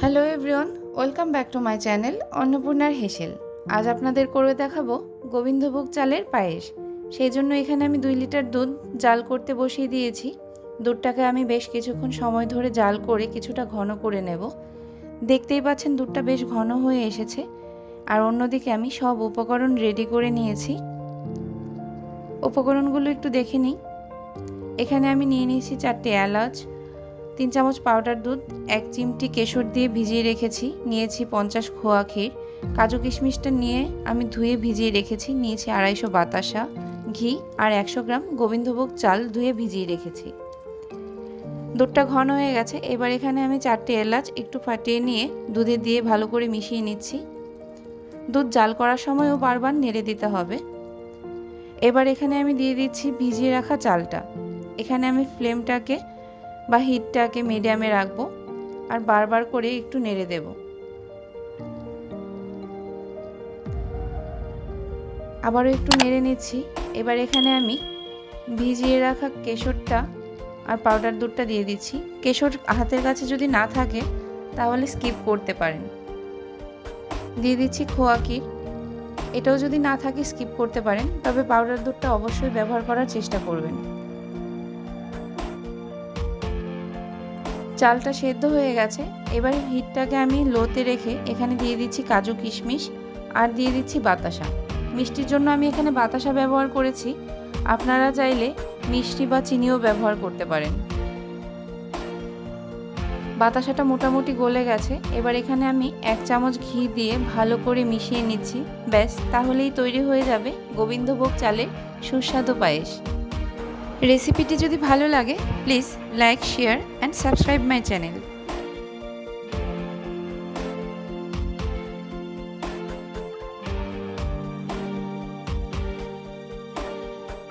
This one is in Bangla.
Hello everyone, welcome back to my channel অন্নপূর্ণার হেসেল। আজ আপনাদের করে দেখাবো গোবিন্দভোগ চালের পায়েস। সেই জন্য এখানে আমি দুই লিটার দুধ জাল করতে বসিয়ে দিয়েছি। দুধটাকে আমি বেশ কিছুক্ষণ সময় ধরে জাল করে কিছুটা ঘন করে নেব। দেখতেই পাচ্ছেন দুধটা বেশ ঘন হয়ে এসেছে। আর অন্যদিকে আমি সব উপকরণ রেডি করে নিয়েছি। উপকরণগুলো একটু দেখে নিই। এখানে আমি নিয়ে নিয়েছি চারটে এলাচ তিন চামচ পাউডার দুধ, এক চিমটি কেশর দিয়ে ভিজিয়ে রেখেছি, নিয়েছি পঞ্চাশ খোয়া ক্ষীর, কাজু কিশমিশটা নিয়ে আমি ধুয়ে ভিজিয়ে রেখেছি, নিয়েছি আড়াইশো বাতাসা ঘি আর একশো গ্রাম গোবিন্দভোগ চাল ধুয়ে ভিজিয়ে রেখেছি। দুধটা ঘন হয়ে গেছে, এবার এখানে আমি চারটে এলাচ একটু ফাটিয়ে নিয়ে দুধে দিয়ে ভালো করে মিশিয়ে নিচ্ছি। দুধ জাল করার সময়ও বারবার নেড়ে দিতে হবে। এবার এখানে আমি দিয়ে দিচ্ছি ভিজিয়ে রাখা চালটা। এখানে আমি ফ্লেমটাকে বা হিটটাকে মিডিয়ামে রাখব আর বারবার করে একটু নেড়ে দেব। আবারও একটু নেড়ে নিচ্ছি। এবার এখানে আমি ভিজিয়ে রাখা কেশরটা আর পাউডার দুধটা দিয়ে দিচ্ছি। কেশর হাতের কাছে যদি না থাকে, তাহলে স্কিপ করতে পারেন। দিয়ে দিচ্ছি খোয়া ক্ষীর। এটাও যদি না থাকে, স্কিপ করতে পারেন। তবে পাউডার দুধটা অবশ্যই ব্যবহার করার চেষ্টা করবেন। চালটা সেদ্ধ হয়ে গেছে। এবার হিটটাকে আমি লোতে রেখে এখানে দিয়ে দিচ্ছি কাজু কিশমিশ আর দিয়ে দিচ্ছি বাতাসা। মিষ্টির জন্য আমি এখানে বাতাসা ব্যবহার করেছি। আপনারা চাইলে মিষ্টি বা চিনিও ব্যবহার করতে পারেন। বাতাসাটা মোটামুটি গলে গেছে। এবার এখানে আমি এক চামচ ঘি দিয়ে ভালো করে মিশিয়ে নিচ্ছি। ব্যাস, তাহলেই তৈরি হয়ে যাবে গোবিন্দভোগ চালের সুস্বাদু পায়েস। রেসিপিটি যদি ভালো লাগে please like share and subscribe my channel